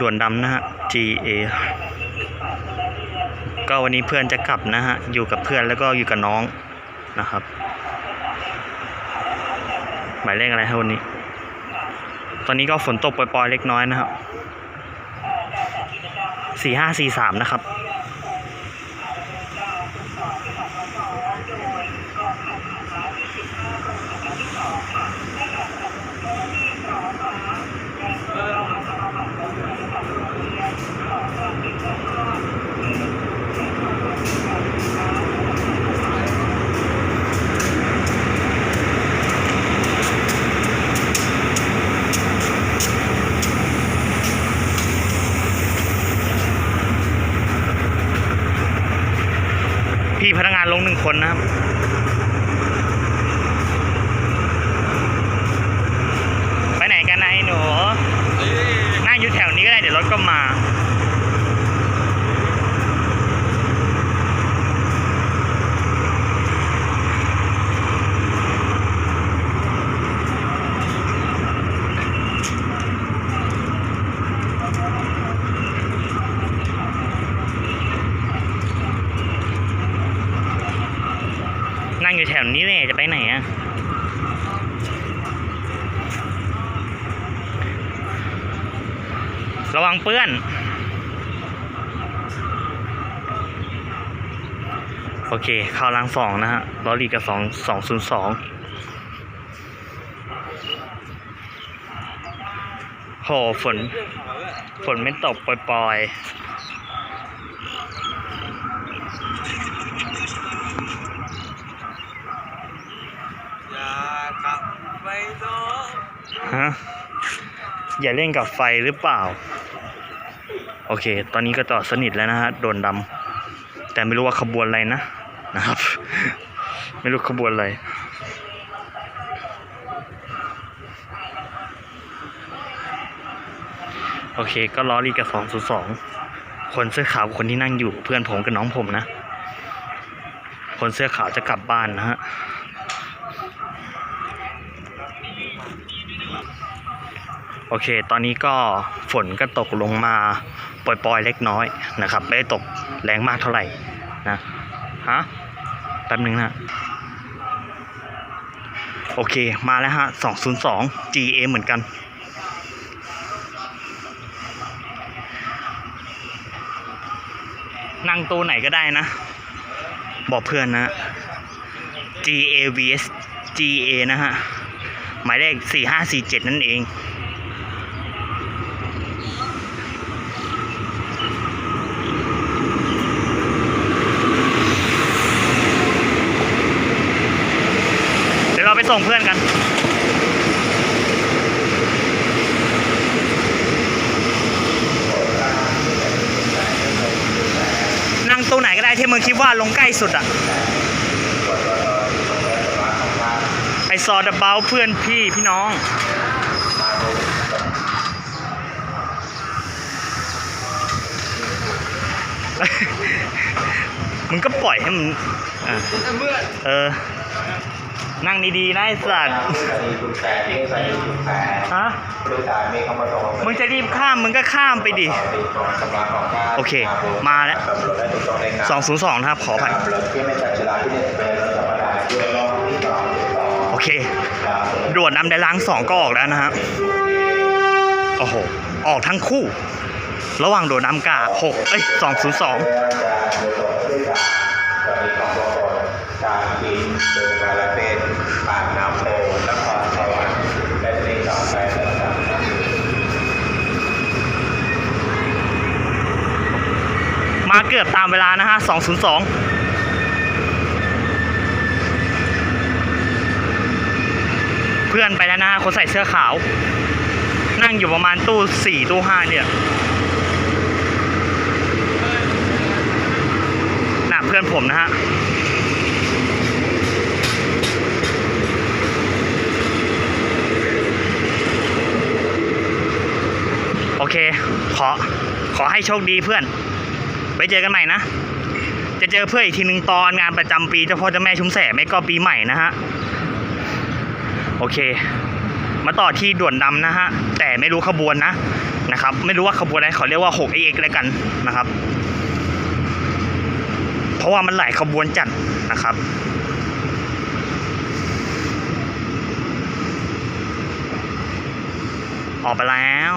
ด่วนดำนะฮะ GA ก็วันนี้เพื่อนจะกลับนะฮะ อยู่กับเพื่อนแล้วก็อยู่กับน้องนะครับ หมายเลขอะไรฮะวันนี้ ตอนนี้ก็ฝนตกปล่อยๆเล็กน้อยนะครับ สี่ห้าสี่สามนะครับ พี่พนักงานลงหนึ่งคนนะครับไปไหนกันนายหนูนั่งอยู่แถวนี้ก็ได้เดี๋ยวรถก็มา อยู่แถวนี้เลยจะไปไหนอะระวังเปื้อน โอเคข้าวรางสองนะฮะลอรีกับสองสองศูนย์สองโหฝน ฝนไม่ตกปล่อยๆ อย่ากลับไปโดน ฮะ อย่าเล่นกับไฟหรือเปล่า โอเค ตอนนี้ก็จอดสนิทแล้วนะฮะ โดนดำ แต่ไม่รู้ว่าขบวนอะไรนะ นะครับ ไม่รู้ขบวนอะไรโอเค ก็ล้อรีกับสองศูนย์สองคนเสื้อขาวคนที่นั่งอยู่เพื่อนผมกับน้องผมนะ คนเสื้อขาวจะกลับบ้านนะฮะ อเค ตอนนี้ก็ฝนก็ตกลงมาปล่อยๆเล็กน้อยนะครับ ไม่ได้ตกแรงมากเท่าไหร่นะฮะแป๊บนึงนะโอเคมาแล้วฮะ 202 GA เหมือนกัน นั่งตู้ไหนก็ได้นะ บอกเพื่อนนะ GA vs GA นะฮะ หมายเลข 4547 นั่นเอง เราไปส่งเพื่อนกัน นั่งตู้ไหนก็ได้ที่มึงคิดว่าลงใกล้สุดอะ ไอซอดเบลเพื่อนพี่พี่น้องมึงก็ปล่อยให้มันเออ นั่งดีๆนะไอ้สัตว์คุณแปดที่ใส่คุณแปดฮะผู้โดยสารมีคำประสงค์มึงจะรีบข้ามมึงก็ข้ามไปดิติดของกำลังของการโอเค มาแล้วตำรวจได้ถูกต้องในงาน202นะครับ ขออภัยรถที่ไม่จัดฉลากที่หนึ่งเป็นรถธรรมดาที่รอบที่สองที่สองโอเคครับด่วนนำได้ล้างสองก็ออกแล้วนะฮะโอ้โห ออกทั้งคู่ ระหว่างโดดน้ำกาหกเอ้ยสองศูนย์สอง เพื่อจะโดยตรงด้วยกันตอนนี้ของบกการบินเดินมาละเป็นปากน้ำโพนครสวรรค์และที่ต่อไปนะครับมาเกือบตามเวลานะฮะสองศูนย์สองเพื่อนไปแล้วนะฮะคนใส่เสื้อขาว นั่งอยู่ประมาณตู้สี่ตู้ห้าเนี่ยน่ะเพื่อนผมนะฮะ เค ขอ ขอให้โชคดีเพื่อนไว้เจอกันใหม่นะ จะเจอเพื่อนอีกทีหนึ่งตอนงานประจำปีเจ้าพ่อเจ้าแม่ชุมแสไม่ก็ปีใหม่นะฮะ โอเค มาต่อที่ด่วนดำนะฮะ แต่ไม่รู้ขบวนนะ นะครับ ไม่รู้ว่าขบวนอะไรเขาเรียกว่า 6AX แล้วกันนะครับ เพราะว่ามันหลายขบวนจัดนะครับออกไปแล้ว